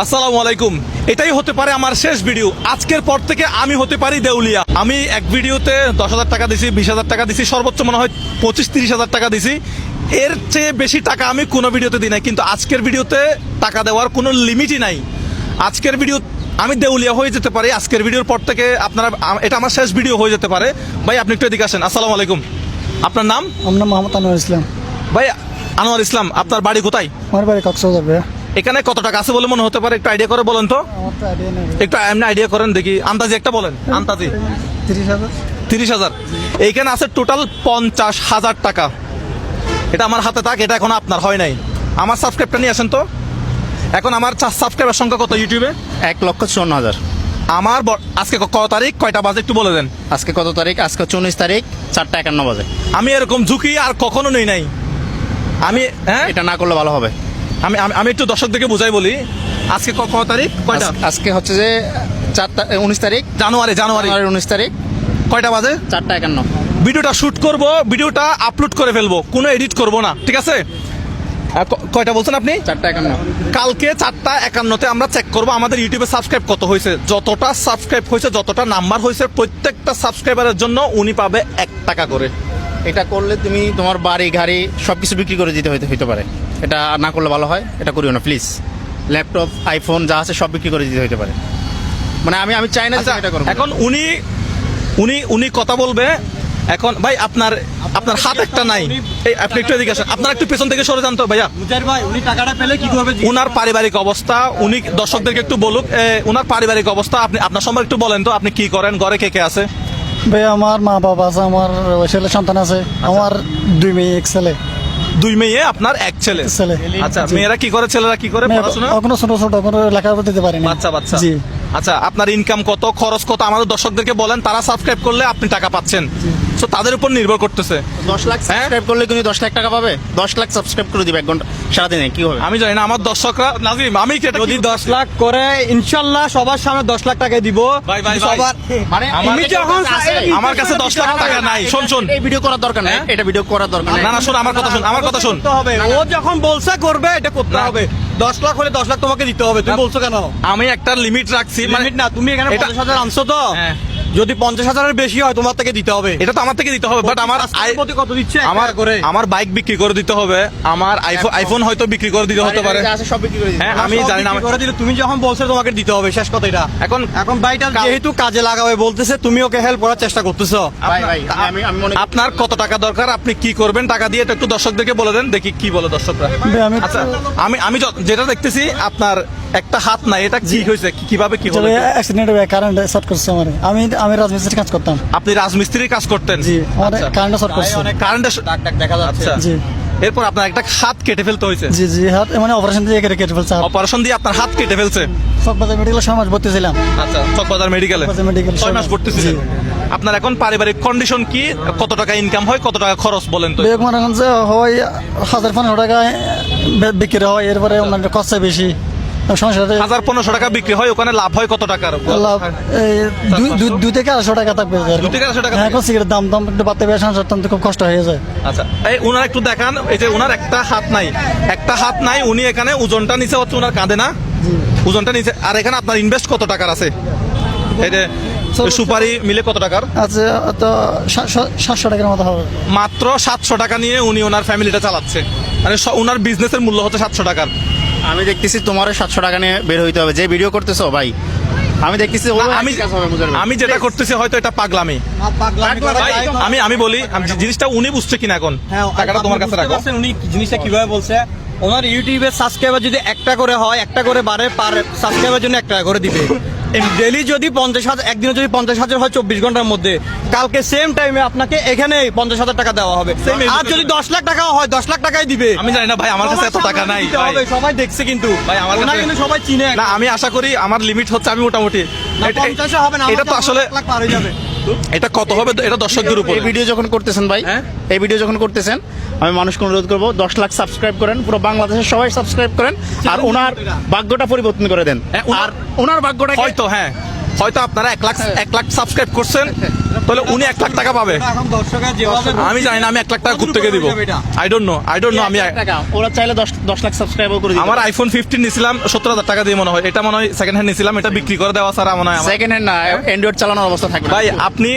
আসসালামু আলাইকুম। এটাই হতে পারে আমার শেষ ভিডিও। আজকের পর থেকে আমি হতে পারি দেউলিয়া। আমি এক ভিডিওতে দশ হাজার টাকা দিছি বিশ হাজার টাকা দিছি সর্বোচ্চ মনে হয় পঁচিশ তিরিশ হাজার টাকা দিছি। এর চেয়ে বেশি টাকা আমি কোনো ভিডিওতে দিই নাই কিন্তু আজকের ভিডিওতে টাকা দেওয়ার কোনো লিমিটই নাই। আজকের ভিডিও আমি দেউলিয়া হয়ে যেতে পারি। আজকের ভিডিওর পর থেকে আপনারা এটা আমার শেষ ভিডিও হয়ে যেতে পারে। ভাই আপনি একটু এদিকে আসেন। আসসালামু আলাইকুম। আপনার নাম? আমার নাম মোহাম্মদ আনোয়ার ইসলাম। ভাই আনোয়ার ইসলাম আপনার বাড়ি কোথায়? আমার বাড়ি কক্সবাজার ভাইয়া। এখানে কত টাকা আছে বলে মনে হতে পারে? একটু আইডিয়া করে বলেন তো। একটু এমনি আইডিয়া করেন দেখি। আন্দাজি একটা বলেন আন্দাজি। তিরিশ হাজার। তিরিশ হাজার। এইখানে আছে টোটাল পঞ্চাশ হাজার টাকা। এটা আমার হাতে থাক এটা এখন আপনার হয় নাই। আমার সাবস্ক্রাইবটা নিয়ে আসেন তো। এখন আমার সাবস্ক্রাইবার সংখ্যা কত ইউটিউবে এক লক্ষ চুয়ান্ন হাজার। আমার ব- আজকে ক- কত তারিখ? কয়টা বাজে? একটু বলে দেন। আজকে কত তারিখ? আজকে চল্লিশ তারিখ চারটা একান্ন বাজে। আমি এরকম ঝুঁকি আর কখনো নেই নাই। আমি হ্যাঁ? এটা না করলে ভালো হবে। আমি আমি- একটু দর্শকদেরকে বুঝাই বলি। আজকে কত তারিখ? কয়টা? আজকে হচ্ছে যে চারটা উনিশ তারিখ। জানুয়ারি জানুয়ারি। উনিশ তারিখ। কয়টা বাজে? চারটা একান্ন। ভিডিওটা শুট করব ভিডিওটা আপলোড করে ফেলব কোনো এডিট করব না ঠিক আছে? কয়টা বলছেন আপনি? চারটা একান্ন। কালকে চারটা একান্নতে আমরা চেক করব আমাদের ইউটিউবে সাবস্ক্রাইব কত হয়েছে। যতটা সাবস্ক্রাইব হয়েছে যতটা নাম্বার হয়েছে প্রত্যেকটা সাবস্ক্রাইবারের জন্য উনি পাবে এক টাকা করে। এটা করলে তুমি তোমার বাড়ি গাড়ি সব কিছু বিক্রি করে দিতে হইতে হইতে পারে। এটা না করলে ভালো হয় এটা করিও না প্লিজ ল্যাপটপ আইফোন যা আছে সব বিক্রি করে দিতে হইতে পারে। মানে আমি আমি চাই না যে আচ্ছা এটা করব এখন উনি উনি উনি কথা বলবে এখন ভাই আপনার আপনার হাত একটা নাই। এই আপনি একটু এদিকে আসেন। আপনার একটু পেছন থেকে সরে যান তো ভাইয়া। মুজাহির ভাই উনি টাকাটা পেলে কি করবে উনার পারিবারিক অবস্থা উনি দর্শকদেরকে একটু বলুক। এ, উনার পারিবারিক অবস্থা আপনি আপনার সম্পর্কে একটু বলেন তো আপনি কি করেন ঘরে কে কে আছে? ভাই আমার মা বাবা আছে আমার ছেলে সন্তান আছে আমার দুই মেয়ে এক ছেলে। দুই মেয়ে আপনার এক ছেলে। ছেলে। আচ্ছা মেয়েরা কি করে? ছেলেরা কি করে পড়াশোনা? কোনো ছোট ছোট কোনো লেখাপড়া দিতে পারেনি বাচ্চা বাচ্চা। জি। আচ্ছা আপনার ইনকাম কত খরচ কত? আমাদের দর্শকদেরকে বলেন তারা সাবস্ক্রাইব করলে আপনি টাকা পাচ্ছেন। তো তাদের উপর নির্ভর করতেছে। দশ লাখ হ্যাঁ? সাবস্ক্রাইব করলে তুমি দশ লাখ টাকা পাবে। দশ লাখ সাবস্ক্রাইব করে দিবে এক ঘণ্টা সারাদিনে কি হবে? আমি জানি না আমার দর্শকরা নাজিম আমি কি এটা যদি দশ লাখ করে ইনশাল্লাহ সবার সামনে দশ লাখ টাকা দিব। সবার মানে কাছে যখন আমার কাছে দশ লাখ টাকা নাই। শোন শোন। এই ভিডিও করার দরকার নেই হ্যাঁ? এটা ভিডিও করার দরকার নেই। না না শোন আমার কথা শোন আমার কথা শোন। হবে ও যখন বলছে করবে এটা করতে হবে। দশ লাখ হলে দশ লাখ তোমাকে দিতে হবে তুমি বলছো কেন? আমি একটা লিমিট রাখছি মানে লিমিট না তুমি এখানে পঞ্চাশ হাজার আনছো তো। হ্যাঁ। যদি পঞ্চাশ হাজারের বেশি হয় তোমার থেকে দিতে হবে। এটা তো আমার থেকে দিতে হবে বাট আমার প্রতি কত দিচ্ছে? আমার করে। আমার বাইক বিক্রি করে দিতে হবে। আমার আইফোন আইফোন হয়তো বিক্রি করে দিতে হতে পারে। আছে সব বিক্রি করে হ্যাঁ আমি জানি না করে দিলে তুমি যখন বলছো তোমাকে দিতে হবে শেষ কথা এটা এখন এখন বাইটা যেহেতু কাজে লাগাবে বলতেছে তুমি ওকে হেল্প করার চেষ্টা করতেছো। আপনার কত টাকা দরকার? আপনি কি করবেন? টাকা দিয়ে একটু দর্শকদেরকে বলে দেন দেখি কি বলে দর্শকরা। আমি আচ্ছা আমি আমি যেটা দেখতেছি আপনার একটা হাত নাই এটা কি হয়েছে? কীভাবে কি হলো? অ্যাক্সিডেন্ট কারেন্ট শর্ট করছে আমার। আমি আমি রাজমিস্ত্রির কাজ করতাম। আপনি রাজমিস্ত্রির কাজ করতেন? জি আমার। কারেন্ট শর্ট করছে। কারেন্টের ডাক ডাক দেখা যাচ্ছে। আচ্ছা। জি। এরপর আপনার একটা হাত কেটে ফেলতে হয়েছে। জি জি হাত মানে অপারেশন দিয়ে কেটে কেটে ফেলছে অপারেশন দিয়ে আপনার হাত কেটে ফেলছে। চকবাজার মেডিকেল ছয় মাস ভর্তি ছিলাম আচ্ছা চকবাজার মেডিকেলে চকবাজার মেডিকেল ছয় মাস ভর্তি ছিলেন আপনার এখন পারিবারিক কন্ডিশন কি? কত টাকা ইনকাম হয় কত টাকা খরচ বলেন তো বেগ যে হয় হাজার পনেরো টাকায় বিক্রি হয় এরপরে ওনার খরচা বেশি। হাজার পনেরোশো টাকা বিক্রি হয় ওখানে লাভ হয় কত টাকার লাভ দুই- দুই থেকে আড়াইশো টাকা থাকবে। দুই থেকে আড়াইশো টাকা হ্যাঁ এখন সিগারেট দাম দাম একটু বাড়তে পারে সংসার টানতে খুব কষ্ট হয়ে যায়। আচ্ছা এই উনার একটু দেখান এই যে উনার একটা হাত নাই। একটা হাত নাই উনি এখানে ওজনটা নিচে হচ্ছে উনার কাঁধে না? ওজনটা নিচে আর এখানে আপনার ইনভেস্ট কত টাকার আছে? এই যে সুপারি মিলে কত টাকার? আচ্ছা তো সাতশো টাকার মতো হবে। মাত্র সাতশো টাকা নিয়ে উনি ওনার ফ্যামিলিটা চালাচ্ছে। মানে ওনার বিজনেসের মূল্য হচ্ছে সাতশো টাকার। আমি দেখতেছি তোমার সাতশো টাকা নিয়ে বের হইতে হবে। যে ভিডিও করতেছো ভাই আমি দেখতেছি আমি। আমি যেটা করতেছি হয়তো এটা পাগলামি। না। আমি আমি বলি আমি জিনিসটা উনি বুঝছে কিনা এখন হ্যাঁ, টাকাটা তোমার কাছে রাখো। উনি জিনিসটা কীভাবে বলছে? ওনার ইউটিউবে সাবস্ক্রাইবার যদি একটা করে হয় একটা করে বারে পার সাবস্ক্রাইবার জন্য একটা করে দিবে। ডেলি যদি পঞ্চাশ হাজার একদিনে যদি পঞ্চাশ হাজার হয় চব্বিশ ঘণ্টার মধ্যে কালকে সেম টাইমে আপনাকে এখানে পঞ্চাশ হাজার টাকা দেওয়া হবে। আর যদি দশ লাখ টাকা হয় দশ লাখ টাকাই দিবে। আমি জানি না ভাই আমার কাছে এত টাকা নাই ভাই। সবাই দেখছে কিন্তু। ভাই, আমার কাছে- সবাই চিনে। না আমি আশা করি আমার লিমিট হচ্ছে আমি মোটামুটি এটা তো আসলে লাখ পার হয়ে যাবে। এটা কত হবে? এটা দর্শকদের উপর। এই ভিডিও যখন করতেছেন ভাই হ্যাঁ? এই ভিডিও যখন করতেছেন আমি মানুষকে অনুরোধ করব দশ লাখ সাবস্ক্রাইব করেন পুরো বাংলাদেশের সবাই সাবস্ক্রাইব করেন আর ওনার ভাগ্যটা পরিবর্তন করে দেন। হ্যাঁ, আর ওনার ভাগ্যটা হয়তো হ্যাঁ। হয়তো আপনারা এক লাখ এক লাখ সাবস্ক্রাইব করছেন তাহলে উনি এক লাখ টাকা পাবে। আমি জানি না আমি এক লাখ টাকা কোথা থেকে দিব। I don't know I don't know আমি ওরা চাইলে দশ লাখ সাবস্ক্রাইবার করে আমার আইফোন ফিফটিন নিছিলাম সত্তর হাজার টাকা দিয়ে মনে হয়। এটা মনে হয় সেকেন্ড হ্যান্ড নিছিলাম এটা বিক্রি করে দেওয়া স্যার মনে হয় সেকেন্ড হ্যান্ড না অ্যান্ড্রয়েড চালানোর অবস্থা থাকবে। ভাই আপনি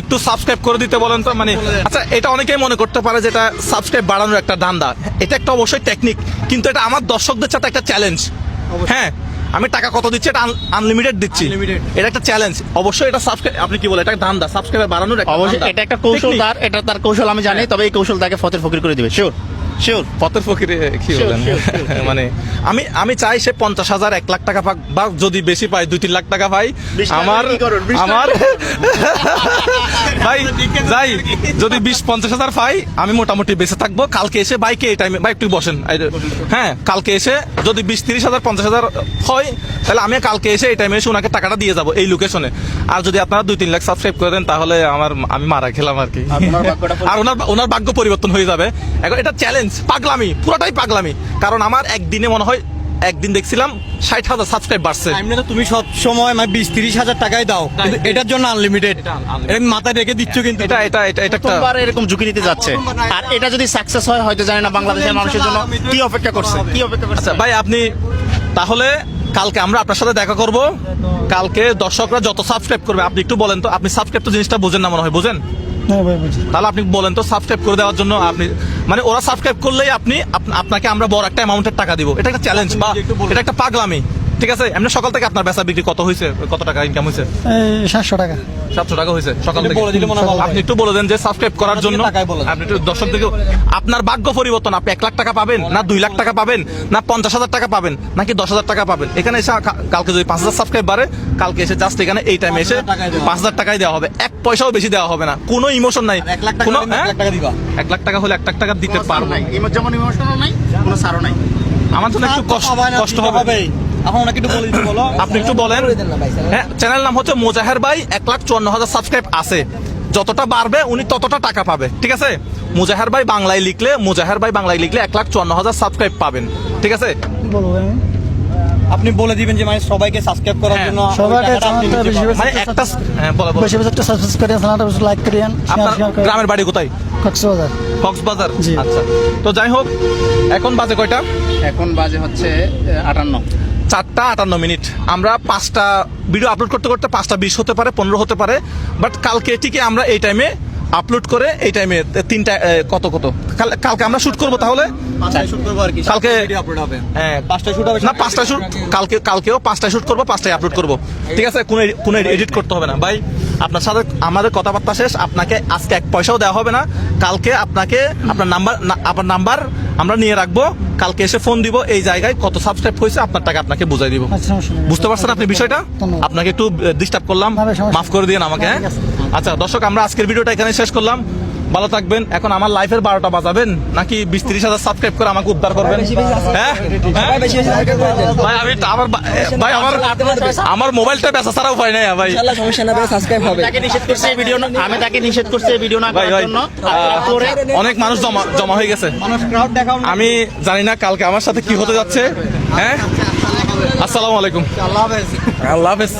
একটু সাবস্ক্রাইব করে দিতে বলেন তো মানে আচ্ছা এটা অনেকেই মনে করতে পারে যে এটা সাবস্ক্রাইব বাড়ানোর একটা ধান্দা। এটা একটা অবশ্যই টেকনিক কিন্তু এটা আমার দর্শকদের সাথে একটা চ্যালেঞ্জ হ্যাঁ আমি টাকা কত দিচ্ছি? এটা আনলিমিটেড দিচ্ছি। এটা একটা চ্যালেঞ্জ অবশ্যই এটা সাবস্ক্রাইব আপনি কি বলে এটা ধান্দা। সাবস্ক্রাইবার বাড়ানোর অবশ্যই এটা একটা কৌশল। তার এটা তার কৌশল আমি জানি তবে এই কৌশল তাকে ফতের ফকির করে দিবে শিওর শিওর পথের ফকিরে কি বলেন. মানে আমি আমি চাই সে পঞ্চাশ হাজার এক লাখ টাকা পাক বা যদি বেশি পাই দুই তিন লাখ টাকা পাই আমার আমার ভাই যাই যদি বিশ পঞ্চাশ হাজার পাই আমি মোটামুটি বেঁচে থাকব। কালকে এসে বাইকে এই টাইমে বাইক তুই বসেন। হ্যাঁ কালকে এসে যদি বিশ তিরিশ হাজার পঞ্চাশ হাজার হয় তাহলে আমি কালকে এসে এই টাইমে এসে ওনাকে টাকাটা দিয়ে যাব এই লোকেশনে আর যদি আপনারা দুই তিন লাখ সাবস্ক্রাইব করে দেন তাহলে আমার আমি মারা খেলাম আর কি। আর ওনার আর ওনার ওনার ভাগ্য পরিবর্তন হয়ে যাবে। এখন এটা চ্যালেঞ্জ পাগলামি পুরোটাই পাগলামি। কারণ আমার একদিনে মনে হয় একদিন দেখছিলাম ষাট হাজার সাবস্ক্রাইব বাড়ছে। তো তুমি সব সময় মানে বিশ তিরিশ হাজার টাকাই দাও। কিন্তু এটার জন্য আনলিমিটেড মাথায় রেখে দিচ্ছ কিন্তু। এটা এটা এটা এটা এরকম ঝুঁকি নিতে যাচ্ছে। আর এটা যদি সাকসেস হয় হয়তো জানি না বাংলাদেশের মানুষের জন্য কি অপেক্ষা করছে কি অপেক্ষা করছে? আচ্ছা ভাই আপনি তাহলে কালকে আমরা আপনার সাথে দেখা করব। কালকে দর্শকরা যত সাবস্ক্রাইব করবে আপনি একটু বলেন তো আপনি সাবস্ক্রাইব তো জিনিসটা বোঝেন না মনে হয় বোঝেন? হ্যাঁ তাহলে আপনি বলেন তো সাবস্ক্রাইব করে দেওয়ার জন্য আপনি মানে ওরা সাবস্ক্রাইব করলেই আপনি আপনাকে আমরা বড় একটা অ্যামাউন্টের টাকা দিব। এটা একটা চ্যালেঞ্জ বা এটা একটা পাগলামি। ঠিক আছে এমনি সকাল থেকে আপনার বেচা বিক্রি কত হয়েছে কত টাকা ইনকাম হয়েছে এই সাতশো টাকা। সাতশো টাকা হয়েছে সকাল থেকে। বলে দিলে মনে হয় আপনি একটু বলে দেন যে সাবস্ক্রাইব করার জন্য। আপনি একটু দর্শকদেরকে আপনার ভাগ্য পরিবর্তন আপনি এক লাখ টাকা পাবেন না দুই লাখ টাকা পাবেন না পঞ্চাশ হাজার টাকা পাবেন নাকি দশ হাজার টাকা পাবেন? এখানে এসে কালকে যদি পাঁচ হাজার সাবস্ক্রাইব বাড়ে কালকে এসে জাস্ট এখানে এই টাইমে এসে 5,000 টাকাই দেওয়া পাঁচ হাজার টাকাই দেওয়া হবে। এক পয়সাও বেশি দেওয়া হবে না। কোনো ইমোশন নাই। এক লাখ টাকা কোনো হলে এক হ্যাঁ? লাখ টাকা দিবা। এক লাখ টাকা হলে এক লাখ টাকা দিতে পারব। যেমন ইমোশনাল নাই কোনো সারও নাই। আমার জন্য একটু কষ্ট কষ্ট হবে। এখন ওনাকে একটু বলে দিতে বলো। আপনি একটু বলেন। হ্যাঁ চ্যানেল নাম হচ্ছে মোজাহের ভাই এক লাখ চুয়ান্ন হাজার সাবস্ক্রাইব আছে। যতটা বাড়বে উনি ততটা টাকা পাবে ঠিক আছে? মুজাহের ভাই বাংলায় লিখলে মুজাহের ভাই বাংলায় লিখলে এক লাখ চুয়ান্ন হাজার সাবস্ক্রাইব পাবেন ঠিক আছে? আপনি বলে দিবেন যে মানে সবাইকে সাবস্ক্রাইব করার হ্যাঁ, জন্য সবাইকে। মানে একটা হ্যাঁ বলো বলো। বেশি বেশি একটা সাবস্ক্রাইব করেন চ্যানেলটা বেশি লাইক করেন আপনার গ্রামের বাড়ি কোথায়? কক্সবাজার। কক্সবাজার? আচ্ছা। তো যাই হোক এখন বাজে কয়টা? এখন বাজে হচ্ছে আটান্ন। চারটা আটান্ন মিনিট। আমরা পাঁচটা ভিডিও আপলোড করতে করতে পাঁচটা বিশ হতে পারে পনেরো হতে পারে বাট কালকে এটিকে আমরা এই টাইমে আপলোড করে এই টাইমে তিনটা কত কত? কাল- কালকে আমরা শুট করব তাহলে? পাঁচটায় শুট করব আর কি কালকে- হ্যাঁ। পাঁচটায় শুট হবে না পাঁচটা শুট কালকে কালকেও পাঁচটায় শুট করব পাঁচটায় আপলোড করব। ঠিক আছে কোনো কোনো এডিট করতে হবে না। ভাই আপনার সাথে আমাদের কথাবার্তা শেষ আপনাকে আজকে এক পয়সাও দেওয়া হবে না। কালকে আপনাকে আপনার নাম্বার আপনার নাম্বার আমরা নিয়ে রাখব। কালকে এসে ফোন দিব এই জায়গায় কত সাবস্ক্রাইব হয়েছে আপনার টাকা আপনাকে বুঝাই দিব। আচ্ছা। বুঝতে পারছেন আপনি বিষয়টা? আপনাকে একটু ডিস্টার্ব করলাম। মাফ করে দিন আমাকে হ্যাঁ? আচ্ছা দর্শক আমরা আজকের ভিডিওটা এখানে শেষ করলাম। ভালো থাকবেন। এখন আমার লাইফের বারোটা বাজাবেন? নাকি বিশ তিরিশ হাজার সাবস্ক্রাইব করে আমাকে উদ্ধার করবেন? হ্যাঁ? ভাই আমি আমার ভাই আমার আমার মোবাইলটা বেচা ছাড়া উপায় নাই ভাই। সমস্যা না সাবস্ক্রাইব হবে। তাকে নিষেধ করছে এই ভিডিও না আমি তাকে নিষেধ করছি এই ভিডিও না করার জন্য। অনেক মানুষ জমা জমা হয়ে গেছে। আমি জানি না কালকে আমার সাথে কি হতে যাচ্ছে হ্যাঁ? আসসালামু আলাইকুম। আল্লাহ হাফেজ। আল্লাহ হাফেজ।